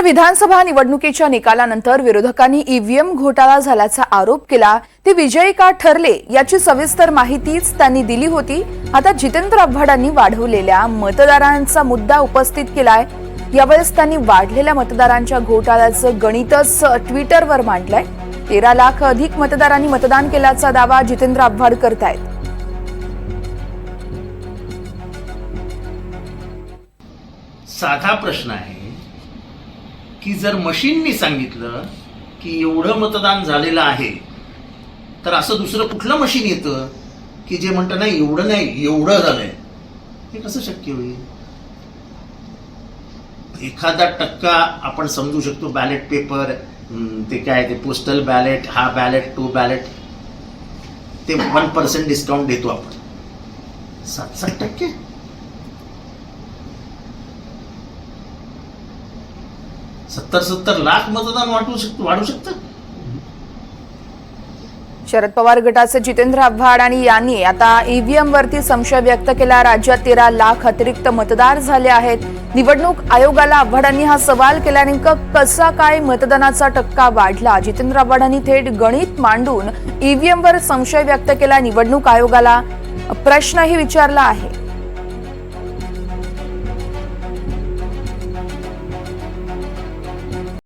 तर विधानसभा निवडणुकीच्या निकालानंतर विरोधकांनी ईव्हीएम घोटाळा झाल्याचा आरोप केला. ते विजयी का ठरले याची सविस्तर माहितीच त्यांनी दिली होती. आता जितेंद्र आव्हाडांनी वाढवलेल्या मतदारांचा मुद्दा उपस्थित केलाय. यावेळेस त्यांनी वाढलेल्या मतदारांच्या घोटाळ्याचं गणितच ट्विटरवर मांडलंय. तेरा लाख अधिक मतदारांनी मतदान केल्याचा दावा जितेंद्र आव्हाड करतायत. साधा प्रश्न आहे. की जर मशीननी सांगितलं की एवढं मतदान झालेलं आहे तर असं दुसरं कुठलं मशीन येतं की जे म्हणतं नाही एवढं नाही एवढं झालंय. हे कसं शक्य होईल? एखादा टक्का आपण समजू शकतो बॅलेट पेपर ते काय ते पोस्टल बॅलेट हा बॅलेट टू बॅलेट ते वन पर्सेंट डिस्काउंट देतो आपण. सात सात टक्के? सत्तर सत्तर लाख मतदान वाटू शकतो वाढू शकतं? शरद पवार गटाचे जितेंद्र आव्हाड आणि यांनी आता ईव्हीएम वरती संशय व्यक्त केला. राज्यात तेरा लाख अतिरिक्त मतदार झाले आहेत. निवडणूक आयोगाला आव्हाडांनी हा सवाल केला. नेमकं कसा काय मतदानाचा टक्का वाढला? जितेंद्र आव्हाडांनी थेट गणित मांडून ईव्हीएम वर संशय व्यक्त केला. निवडणूक आयोगाला प्रश्नही विचारला आहे.